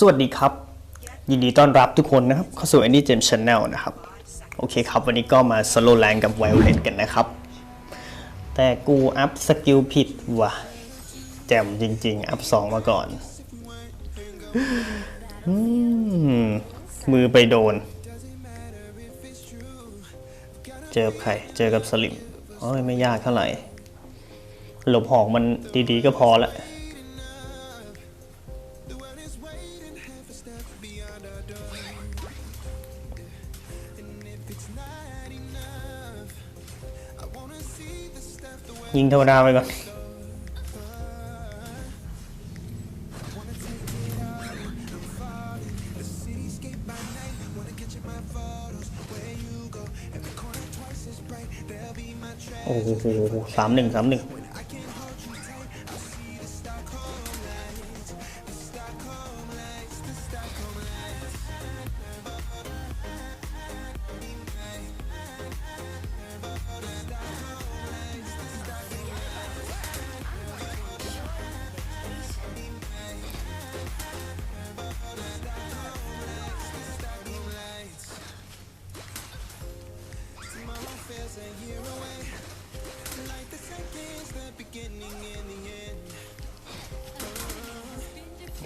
สวัสดีครับ ยินดีต้อนรับทุกคนนะครับ เข้าสู่ Andy James Channel นะครับ โอเคครับ วันนี้ก็มาสโลแรงกับ Violet กันนะครับ แต่กูอัพสกิลผิดว่ะ แจมจริง ๆ อัพสองมาก่อนอมมือไปโดน เจอใคร เจอกับสลิมโอ้ยไม่ยากเท่าไหร่ หลบหอกมันดีๆก็พอละ ยิงธรรมดาไปก่อนโ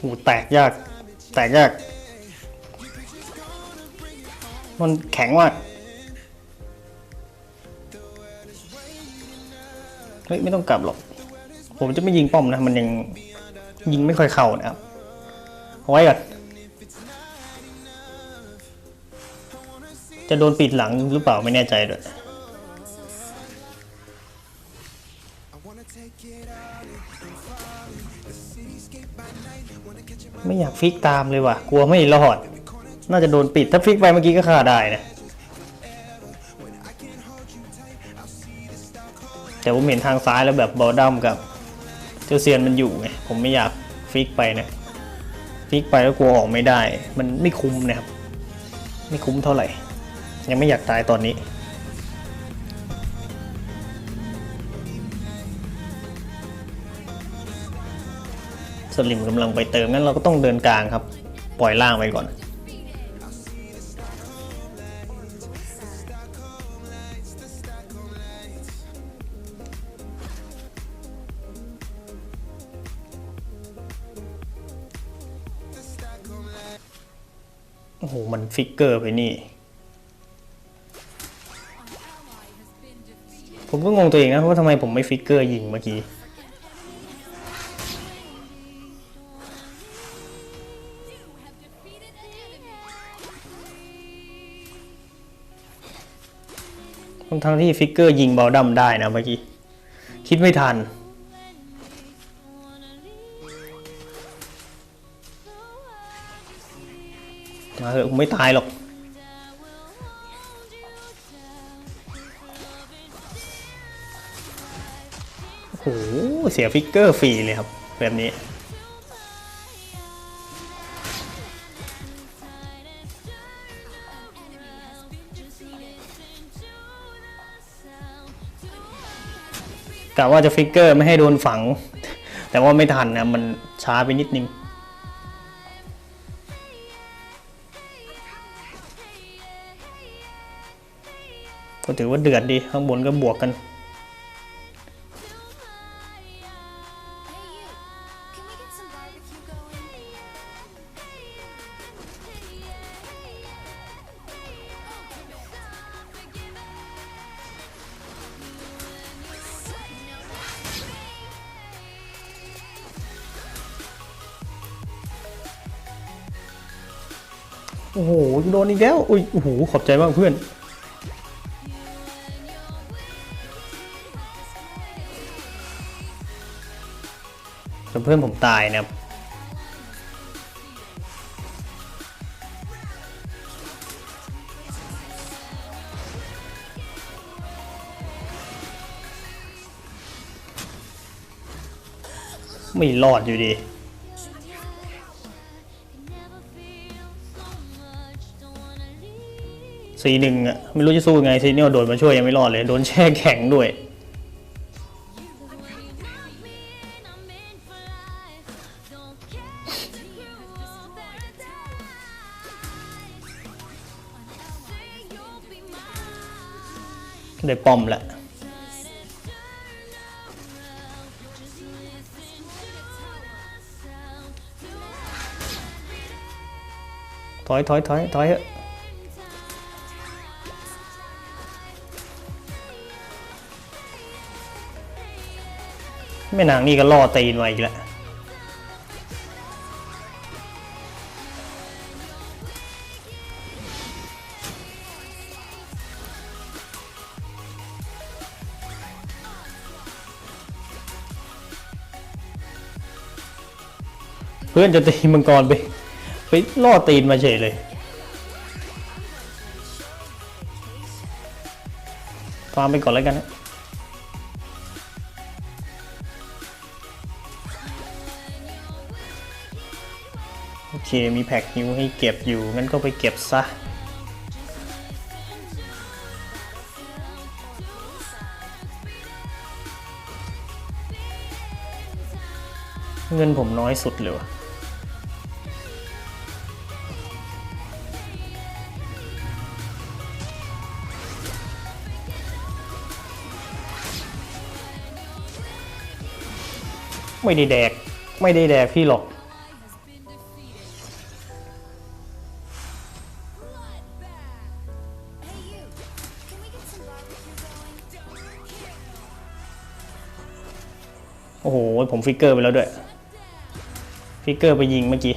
หสามหนึ่งสามหนึ่งโอ้โหแตกยาก แตกยาก มันแข็งมาก เฮ้ย ไม่ต้องกลับหรอก ผมจะไม่ยิงป้อมนะ มันยังยิงไม่ค่อยเข้านะครับ เอาไว้ก่อน จะโดนปิดหลังหรือเปล่าไม่แน่ใจด้วย ไม่อยากฟิกตามเลยว่ะ กลัวไม่รอด น่าจะโดนปิด ถ้าฟิกไปเมื่อกี้ก็ฆ่าได้นะแต่ผมเห็นทางซ้ายแล้วแบบบอลดัมกับเจ้าเซียนมันอยู่ไง ผมไม่อยากฟิกไปนะ ฟิกไปแล้วกลัวออกไม่ได้ มันไม่คุ้มนะครับ ไม่คุ้มเท่าไหร่ ยังไม่อยากตายตอนนี้ สลิมกำลังไปเติมงั้นเราก็ต้องเดินกลางครับ ปล่อยล่างไปก่อน โอ้โห มันฟิกเกอร์ไปนี่ ผมก็งงตัวเองนะว่าทำไมผมไม่ฟิกเกอร์ยิงเมื่อกี้ ทั้งทั้งที่ฟิกเกอร์ยิงบอลดัมได้นะเมื่อกี้ คิดไม่ทัน มาเถอะไม่ตายหรอกโอ้โหเสียฟิกเกอร์ฟรีเลยครับ แบบนี้ กะว่าจะฟิกเกอร์ไม่ให้โดนฝัง แต่ว่าไม่ทันนะมันช้าไปนิดนึงก็ถือว่าเดือดดี ข้างบนก็บวกกัน โอ้โหโดนอีกแล้วอุ้ยโอ้โหขอบใจมากเพื่อนแต่เพื่อนผมตายนะครับไม่รอดอยู่ดี สี่หนึ่งอะไม่รู้จะสู้ไงซีเนียลโดนมาช่วยยังไม่รอดเลย โดนแช่แข็งด้วย ได้ป้อมแหละถอยถอยถอยถอยเถอะ แม่นางนี่ก็ล่อตีนมาอีกแล้วเพื่อนจะตีมังกรไปไปล่อตีนมาเฉยเลยฟาร์มไปก่อนแล้วกันนะ มีแพ็กฮิวให้เก็บอยู่งั้นก็ไปเก็บซะ เงินผมน้อยสุดเลยวะไม่ได้แดก ไม่ได้แดกพี่หรอก ฟิกเกอร์ไปแล้วด้วย ฟิกเกอร์ไปยิงเมื่อกี้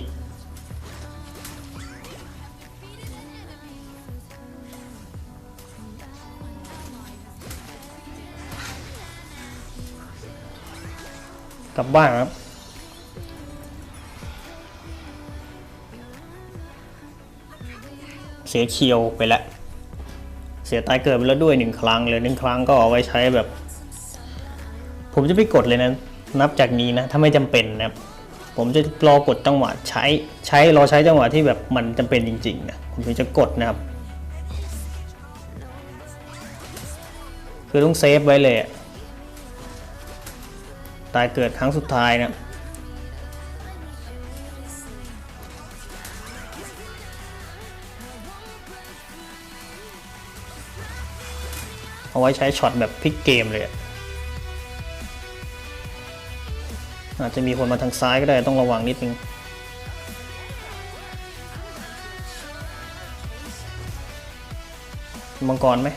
กลับบ้านครับเสียเคียวไปแล้ว เสียตายเกิดไปแล้วด้วยหนึ่งครั้งเลยหนึ่งครั้งก็เอาไว้ใช้แบบ ผมจะไม่กดเลยนะ นับจากนี้นะ ถ้าไม่จำเป็นนะครับผมจะรอกดจังหวะใช้ใช้รอใช้จังหวะที่แบบมันจำเป็นจริงๆนะผมถึงจะกดนะครับ คือต้องเซฟไว้เลยตายเกิดครั้งสุดท้ายนะเอาไว้ใช้ช็อตแบบพลิกเกมเลยอะ อาจจะมีคนมาทางซ้ายก็ได้ต้องระวังนิดนึงมังกรไหม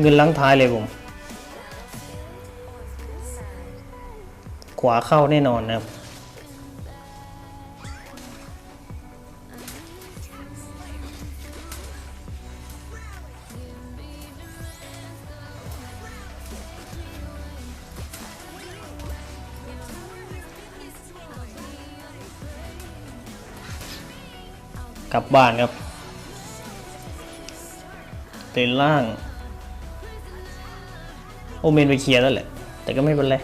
เงินล้างท้ายเลยผม ขวาเข้าแน่นอนนะครับ ลับบ้านครับเตนล่าง โอเมนไปเคลียร์แล้วแหละ แต่ก็ไม่เป็นไร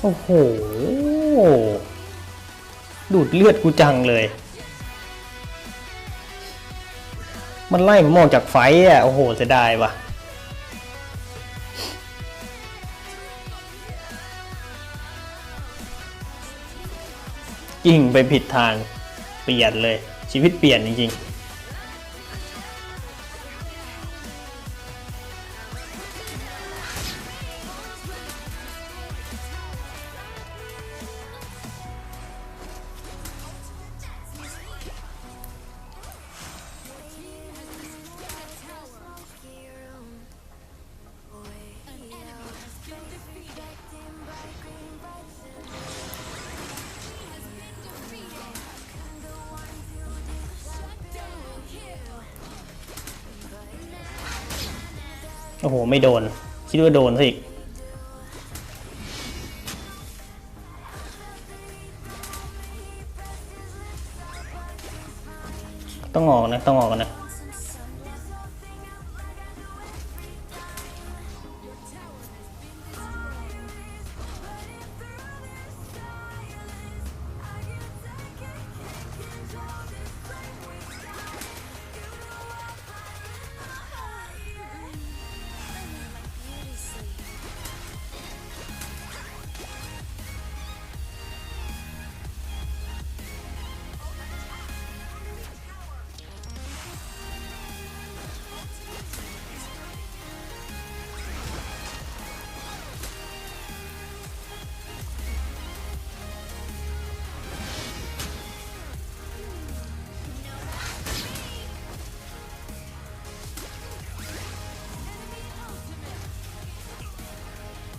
โอ้โห ดูดเลือดกูจังเลย มันไล่ผมออกจากไฟอะ โอ้โหเสียดายว่ะกิ่งไปผิดทางเปลี่ยนเลย ชีวิตเปลี่ยนจริงๆ อ้โห ไม่โดน คิดว่าโดนซะอีกต้องออกนะ ต้องออกนะ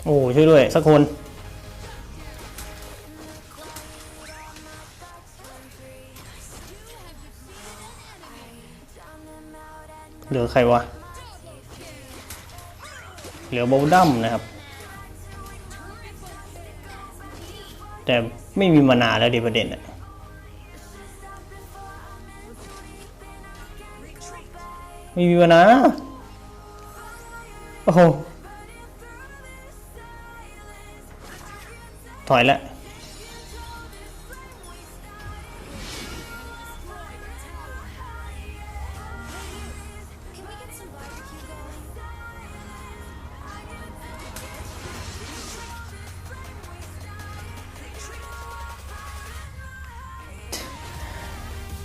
โอ้ช่วยด้วย สักคน เหลือใครวะ เหลือโบลดัมนะครับ แต่ไม่มีมานาแล้วดิประเด็นอะไม่มีมานาโอ้โห ถอยล้ว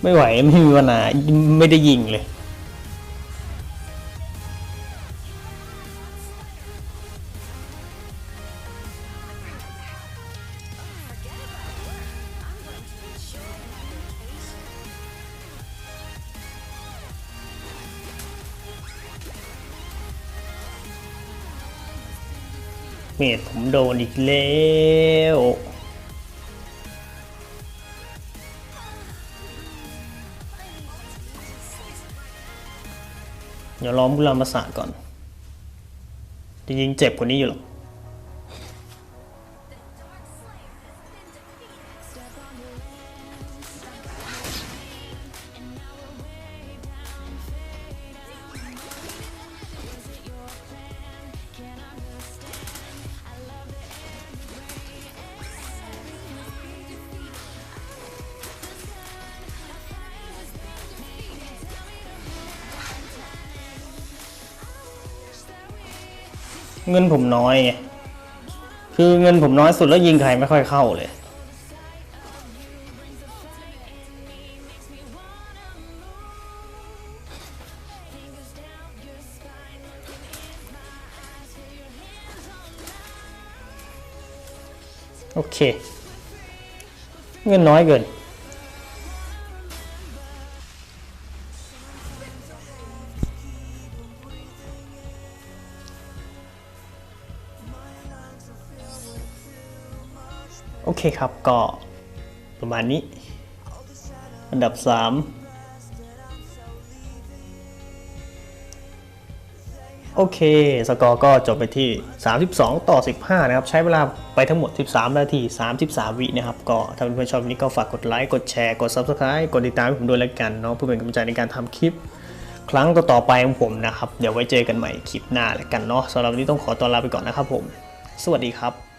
ไม่ไหว ไม่มีวันนาไม่ได้ยิงเลย มดผมโดนอีกแล้วเดี๋ยวล้อมกุลามาศาสก่อน จริงๆเจ็บกว่านี้อยู่หรอก เงินผมน้อยไงคือเงินผมน้อยสุดแล้วยิงใครไม่ค่อยเข้าเลย โอเค เงินน้อยเกิน เคครับก็ประมาณนี้ อันดับ 3 โอเค สกอร์ก็จบไปที่ 32 ต่อ 15 นะครับ ใช้เวลาไปทั้งหมด 13 นาที 33 วินะครับ ก็ถ้าเพื่อนๆชอบนนี้ก็ฝากกดไลค์ กดแชร์ กด Subscribe กดติดตามให้ผมด้วยแล้วกันเนาะเพื่อเป็นกำลังใจในการทำคลิปครั้งต่อๆไปของผมนะครับ เดี๋ยวไว้เจอกันใหม่คลิปหน้าแล้วกันเนาะสำหรับวันนี้ต้องขอตัวลาไปก่อนนะครับผม สวัสดีครับ